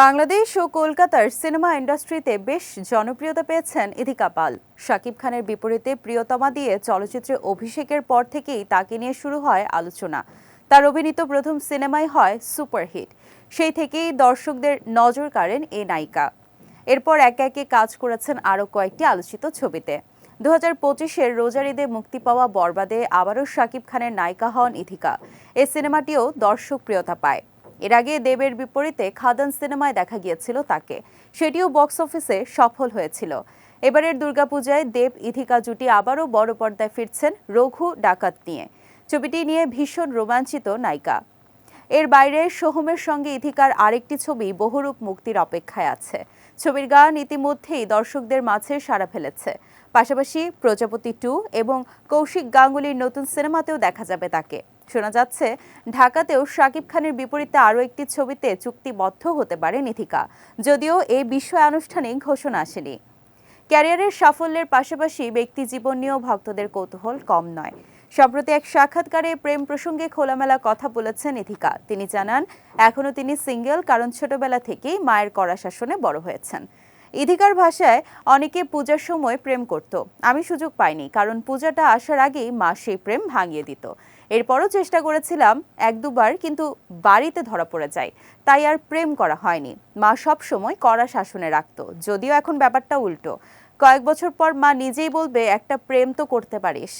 বাংলাদেশ ও কলকাতার সিনেমা ইন্ডাস্ট্রিতে বেশ জনপ্রিয়তা পেয়েছেন ইদিকা পাল। শাকিব খানের বিপরীতে প্রিয়তমা দিয়ে চলচ্চিত্রে অভিষেকের পর থেকেই তাকে নিয়ে শুরু হয় আলোচনা। তার অভিনীত প্রথম সিনেমাই হয় সুপারহিট। সেই থেকেই দর্শকদের নজর কাড়েন এই নায়িকা। এরপর একে একে কাজ করেছেন আরও কয়েকটি আলোচিত ছবিতে। দু হাজার পঁচিশের রোজার ঈদে মুক্তি পাওয়া বরবাদে আবারও শাকিব খানের নায়িকা হন ইথিকা এই সিনেমাটিও দর্শক প্রিয়তা পায়। এর আগে দেবের বিপরীতে খাদান সিনেমায় দেখা গিয়েছিল তাকে। সেটিও বক্স অফিসে সফল হয়েছিল। এবারের দুর্গাপূজায় দেব, ইথিকা জুটি আবারও বড় পর্দায় ফিরছেন রঘু ডাকাত নিয়ে। ছবিটি নিয়ে ভীষণ রোমাঞ্চিত নায়িকা। এর বাইরে সোহমের সঙ্গে ইথিকার আরেকটি ছবি বহুরূপ মুক্তির অপেক্ষায় আছে। ছবির গান ইতিমধ্যেই দর্শকদের মাঝে সাড়া ফেলেছে। পাশাপাশি প্রজাপতি টু এবং কৌশিক গাঙ্গুলির নতুন সিনেমাতেও দেখা যাবে তাকে। শোনা যাচ্ছে, ঢাকাতেও শাকিব খানের বিপরীতে আরও একটি ছবিতে চুক্তিবদ্ধ হতে পারে নিথিকা। যদিও এই বিষয়ে আনুষ্ঠানিক ঘোষণা আসেনি। ক্যারিয়ারের সাফল্যের পাশাপাশি ব্যক্তি জীবন নিয়েও ভক্তদের কৌতূহল কম নয়। সম্প্রতি এক সাক্ষাৎকারে প্রেম প্রসঙ্গে খোলামেলা কথা বলেছেন ইথিকা তিনি জানান, এখনও তিনি সিঙ্গেল, কারণ ছোটবেলা থেকেই মায়ের কড়া শাসনে বড় হয়েছেন। ইধিকার ভাষায় অনেকে পূজার সময় প্রেম করত। আমি সুযোগ পাইনি, কারণ পূজাটা আসার আগেই মা সেই প্রেম ভাঙিয়ে দিত। এরপরও চেষ্টা করেছিলাম এক দুবার, কিন্তু বাড়িতে ধরা পড়ে যায়। তাই আর প্রেম করা হয়নি। মা সব সময় কড়া শাসনে রাখত, যদিও এখন ব্যাপারটা উল্টো। কয়েক বছর পর মা নিজেই বলবে, একটা প্রেম তো করতে পারিস।